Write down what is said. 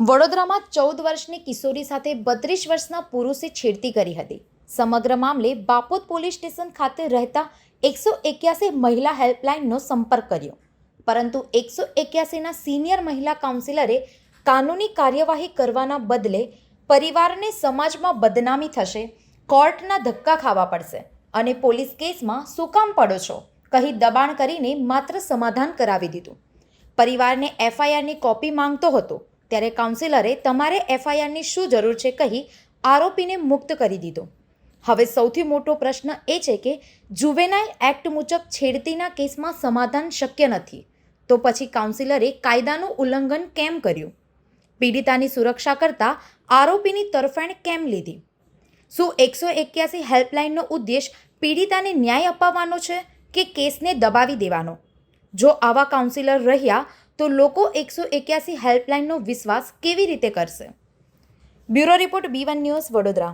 વડોદરામાં ચૌદ વર્ષની કિશોરી સાથે બત્રીસ વર્ષના પુરુષે છેડતી કરી હતી. સમગ્ર મામલે બાપોદ પોલીસ સ્ટેશન ખાતે રહેતા એકસો એક્યાસી મહિલા હેલ્પલાઇનનો સંપર્ક કર્યો. પરંતુ એકસો એક્યાસીના સિનિયર મહિલા કાઉન્સિલરે કાનૂની કાર્યવાહી કરવાના બદલે પરિવારને સમાજમાં બદનામી થશે, કોર્ટના ધક્કા ખાવા પડશે અને પોલીસ કેસમાં શું કામ પડો છો કહી દબાણ કરીને માત્ર સમાધાન કરાવી દીધું. પરિવારને એફઆઈઆરની કોપી માંગતો હતો ત્યારે કાઉન્સિલરે તમારે એફઆઈઆરની શું જરૂર છે કહી આરોપીને મુક્ત કરી દીધો. હવે સૌથી મોટો પ્રશ્ન એ છે કે જુવેનાઇલ એક્ટ મુજબ છેડતીના કેસમાં સમાધાન શક્ય નથી. તો પછી કાઉન્સિલરે કાયદાનું ઉલ્લંઘન કેમ કર્યું? પીડિતાની સુરક્ષા કરતાં આરોપીની તરફેણ કેમ લીધી? શું એકસો એક્યાસી હેલ્પલાઇનનો ઉદ્દેશ પીડિતાને ન્યાય અપાવવાનો છે કે કેસને દબાવી દેવાનો? જો આવા કાઉન્સિલર રહ્યા તો લોકો એકસો એક્યાસી હેલ્પલાઇનનો વિશ્વાસ કેવી રીતે કરશે? Bureau report B one news Vadodara.